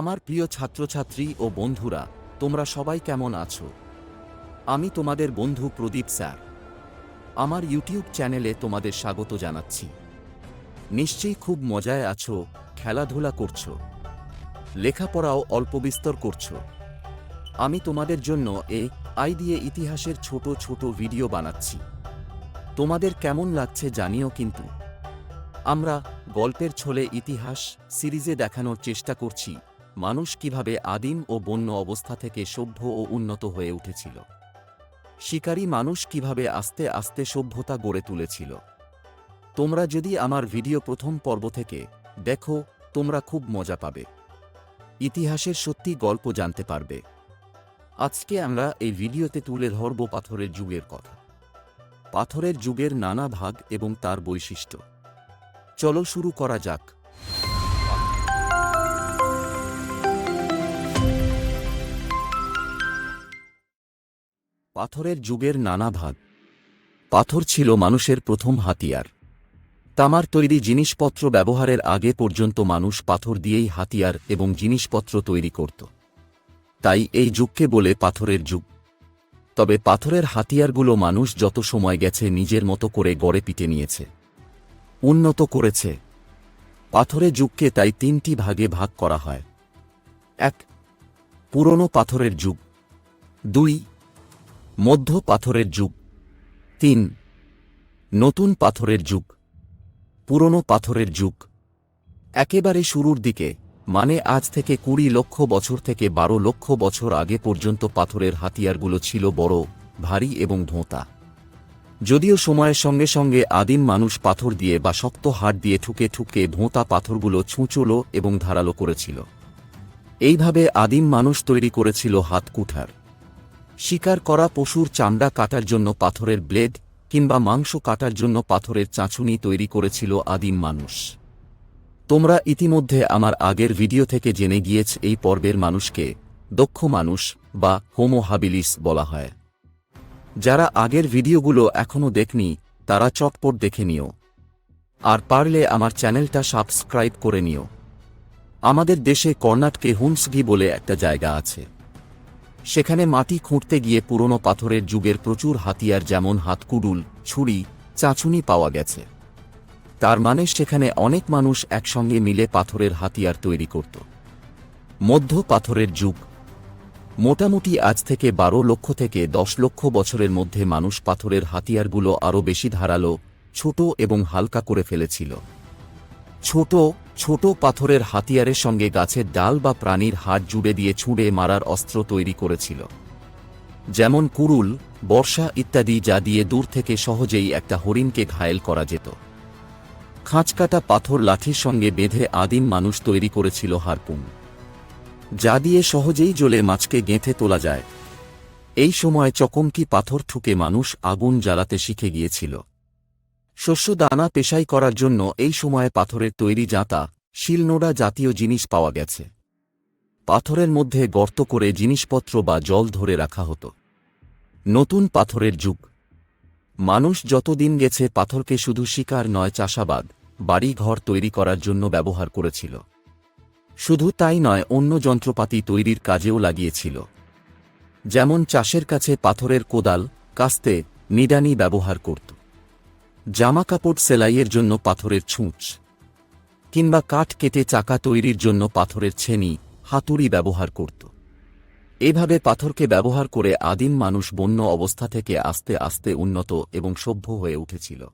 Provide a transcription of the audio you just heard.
আমার প্রিয় ছাত্রছাত্রী ও বন্ধুরা, তোমরা সবাই কেমন আছো? আমি তোমাদের বন্ধু প্রদীপ স্যার। আমার ইউটিউব চ্যানেলে তোমাদের স্বাগত জানাচ্ছি। নিশ্চয়ই খুব মজায় আছো, খেলাধুলা করছ, লেখাপড়াও অল্প বিস্তর করছ। আমি তোমাদের জন্য এ আই দিয়ে ইতিহাসের ছোট ছোট ভিডিও বানাচ্ছি। তোমাদের কেমন লাগছে জানিও কিন্তু। আমরা গল্পের ছলে ইতিহাস সিরিজে দেখানোর চেষ্টা করছি। মানুষ কীভাবে আদিম ও বন্য অবস্থা থেকে সভ্য ও উন্নত হয়ে উঠেছিল। শিকারী মানুষ কীভাবে আস্তে আস্তে সভ্যতা গড়ে তুলেছিল। তোমরা যদি আমার ভিডিও প্রথম পর্ব থেকে দেখো, তোমরা খুব মজা পাবে। ইতিহাসের সত্যি গল্প জানতে পারবে। আজকে আমরা এই ভিডিওতে তুলে ধরব পাথরের যুগের কথা। পাথরের যুগের নানা ভাগ এবং তার বৈশিষ্ট্য। চলো শুরু করা যাক। পাথরের যুগের নানা ভাগ। পাথর ছিল মানুষের প্রথম হাতিয়ার। তামার তৈরি জিনিসপত্র ব্যবহারের আগে পর্যন্ত মানুষ পাথর দিয়েই হাতিয়ার এবং জিনিসপত্র তৈরি করত। তাই এই যুগকে বলে পাথরের যুগ। তবে পাথরের হাতিয়ারগুলো মানুষ যত সময় গেছে নিজের মতো করে গড়ে পিটে নিয়েছে। উন্নত করেছে। পাথরের যুগকে তাই তিনটি ভাগে ভাগ করা হয়। এক, পুরনো পাথরের যুগ। দুই মধ্য পাথরের যুগ। তিন, নতুন পাথরের যুগ। পুরনো পাথরের যুগ। একেবারে শুরুর দিকে মানে আজ থেকে কুড়ি লক্ষ বছর থেকে বারো লক্ষ বছর আগে পর্যন্ত পাথরের হাতিয়ারগুলো ছিল বড়, ভারী এবং ধোঁতা। যদিও সময়ের সঙ্গে সঙ্গে আদিম মানুষ পাথর দিয়ে বা শক্ত হাট দিয়ে ঠুকে ঠুকে ভোঁতা পাথরগুলো ছুঁচলো এবং ধারালো করেছিল। এইভাবে আদিম মানুষ তৈরি করেছিল হাত কুঠার। শিকার করা পশুর চামড়া কাটার জন্য পাথরের ব্লেড কিংবা মাংস কাটার জন্য পাথরের চাঁচুনি তৈরি করেছিল আদিম মানুষ। তোমরা ইতিমধ্যে আমার আগের ভিডিও থেকে জেনে গিয়েছ, এই পর্বের মানুষকে দক্ষ মানুষ বা হোমো হাবিলিস বলা হয়। যারা আগের ভিডিওগুলো এখনও দেখনি, তারা চটপট দেখে নিও। আর পারলে আমার চ্যানেলটা সাবস্ক্রাইব করে নিও। আমাদের দেশে কর্ণাটকে হুন্সগি বলে একটা জায়গা আছে। সেখানে মাটি খুঁড়তে গিয়ে পুরনো পাথরের যুগের প্রচুর হাতিয়ার যেমন হাতকুডুল, ছুরি, চাঁচুনি পাওয়া গেছে। তার মানে সেখানে অনেক মানুষ একসঙ্গে মিলে পাথরের হাতিয়ার তৈরি করত। মধ্য পাথরের যুগ। মোটামুটি আজ থেকে বারো লক্ষ থেকে দশ লক্ষ বছরের মধ্যে মানুষ পাথরের হাতিয়ারগুলো আরও বেশি ধারালো, ছোট এবং হালকা করে ফেলেছিল। ছোট ছোট পাথরের হাতিয়ারের সঙ্গে গাছের ডাল বা প্রাণীর হাত জুড়ে দিয়ে ছুঁড়ে মারার অস্ত্র তৈরি করেছিল। যেমন কুরুল, বর্ষা ইত্যাদি যা দিয়ে দূর থেকে সহজেই একটা হরিণকে ঘায়েল করা যেত। খাঁচকাটা পাথর লাঠির সঙ্গে বেঁধে আদিম মানুষ তৈরি করেছিল হারপুন যা দিয়ে সহজেই জ্বলে মাছকে গেঁথে তোলা যায়। এই সময় চকমকি পাথর ঠুকে মানুষ আগুন জ্বালাতে শিখে গিয়েছিল। শস্য দানা পেশাই করার জন্য এই সময়ে পাথরের তৈরি জাঁতা, শিলনোড়া জাতীয় জিনিস পাওয়া গেছে। পাথরের মধ্যে গর্ত করে জিনিসপত্র বা জল ধরে রাখা হতো। নতুন পাথরের যুগ। মানুষ যতদিন গেছে পাথরকে শুধু শিকার নয় চাষাবাদ বাড়ি ঘর তৈরি করার জন্য ব্যবহার করেছিল। শুধু তাই নয়, অন্য যন্ত্রপাতি তৈরির কাজেও লাগিয়েছিল। যেমন চাষের কাছে পাথরের কোদাল, কাস্তে, নিডানি ব্যবহার করত। জামাকাপড় সেলাইয়ের জন্য পাথরের ছুঁচ, কিংবা কাঠ কেটে চাকা তৈরির জন্য পাথরের ছেনি, হাতুড়ি ব্যবহার করত। এভাবে পাথরকে ব্যবহার করে আদিম মানুষ বন্য অবস্থা থেকে আস্তে আস্তে উন্নত এবং সভ্য হয়ে উঠেছিল।